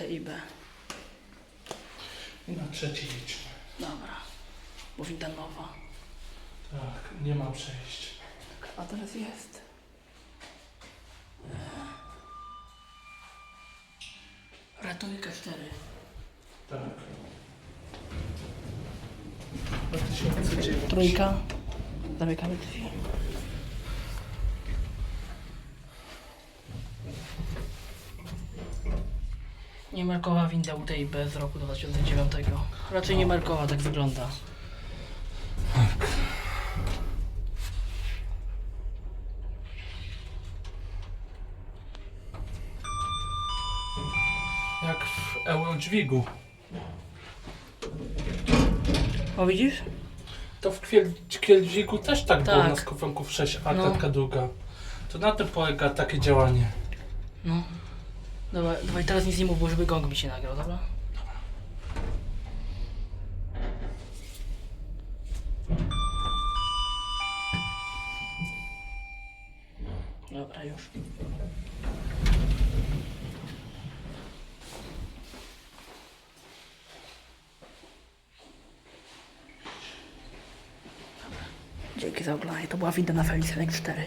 i B. I na trzeci idźmy. Dobra. Bo winda nowa. Tak, nie ma przejść. A teraz jest. Ratujka 4. Tak. 2009. Trójka. Zamykamy drzwi. Niemarkowa winda UTIB z roku 2009. Raczej niemarkowa, tak wygląda. Jak w Eurodźwigu. O widzisz? To w Kwiel- Kwieldzigu też tak, było Tak. na skupenków 6, a No. taka druga. To na tym polega takie działanie. No. Dobra, dawaj teraz nic nie mów, bo żeby gong mi się nagrał, dobra? Dobra, już. Dzięki za oglądanie. To była winda na Felicjanek 4.